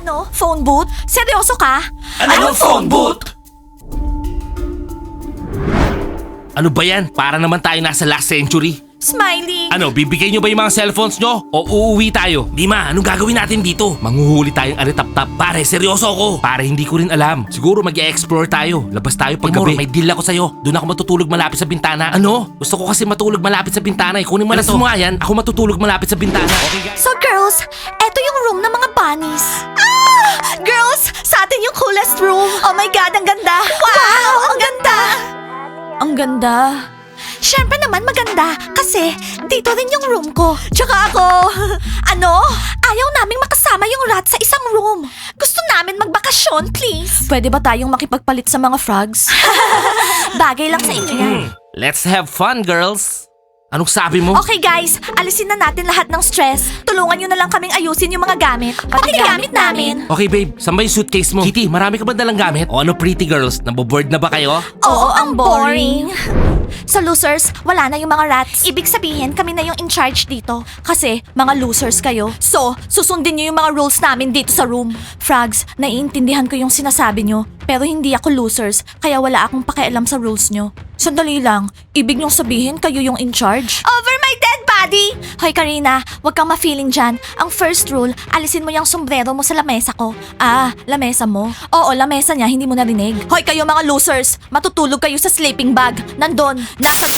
Ano? Phone booth? Seryoso ka? Anong phone booth? Ano ba yan? Para naman tayo nasa last century. Smiley. Ano, bibigay nyo ba yung mga cellphones nyo? O uuwi tayo? Dima, anong gagawin natin dito? Manguhuli tayong alitap-tap. Pare, seryoso ako. Pare, hindi ko rin alam. Siguro mag explore tayo. Labas tayo pag gabi. may deal ako sa'yo. Doon ako matutulog malapit sa bintana. Ano? Gusto ko kasi matulog malapit sa bintana. Eh. Kunin mo na to. mo nga yan. Ako matutulog malapit sa bintana. Okay, guys? So girls, eto yung room ng mga bunnies. Coolest room. Oh my God, ang ganda. Wow, ang ganda. Ang ganda. Siyempre naman maganda kasi dito rin yung room ko. Tsaka ako, ano? Ayaw naming makasama yung rat sa isang room. Gusto namin magbakasyon, please. Pwede ba tayong makipagpalit sa mga frogs? Bagay lang sa inyo yan. Hmm, Let's have fun, girls. Anong sabi mo? Okay guys, alisin na natin lahat ng stress. Tulungan nyo na lang kaming ayusin yung mga gamit. Pati, gamit namin. Okay, babe. Saan ba yung suitcase mo? Kitty, marami ka ba dalang gamit? O ano, pretty girls? Naboboard na ba kayo? Oo, ang boring. So losers, wala na yung mga rats. Ibig sabihin, kami na yung in charge dito. Kasi, mga losers kayo. So, susundin nyo yung mga rules namin dito sa room. Frogs, naiintindihan ko yung sinasabi nyo. Pero hindi ako losers, kaya wala akong pakialam sa rules nyo. Sandali lang, ibig nyong sabihin kayo yung in charge? Over! Hoy Karina, wag kang ma-feeling dyan. Ang first rule, alisin mo yung sombrero mo sa lamesa ko. Ah, lamesa mo? Oo, lamesa niya, hindi mo narinig. Hoy kayo mga losers, matutulog kayo sa sleeping bag. Nandun, nasa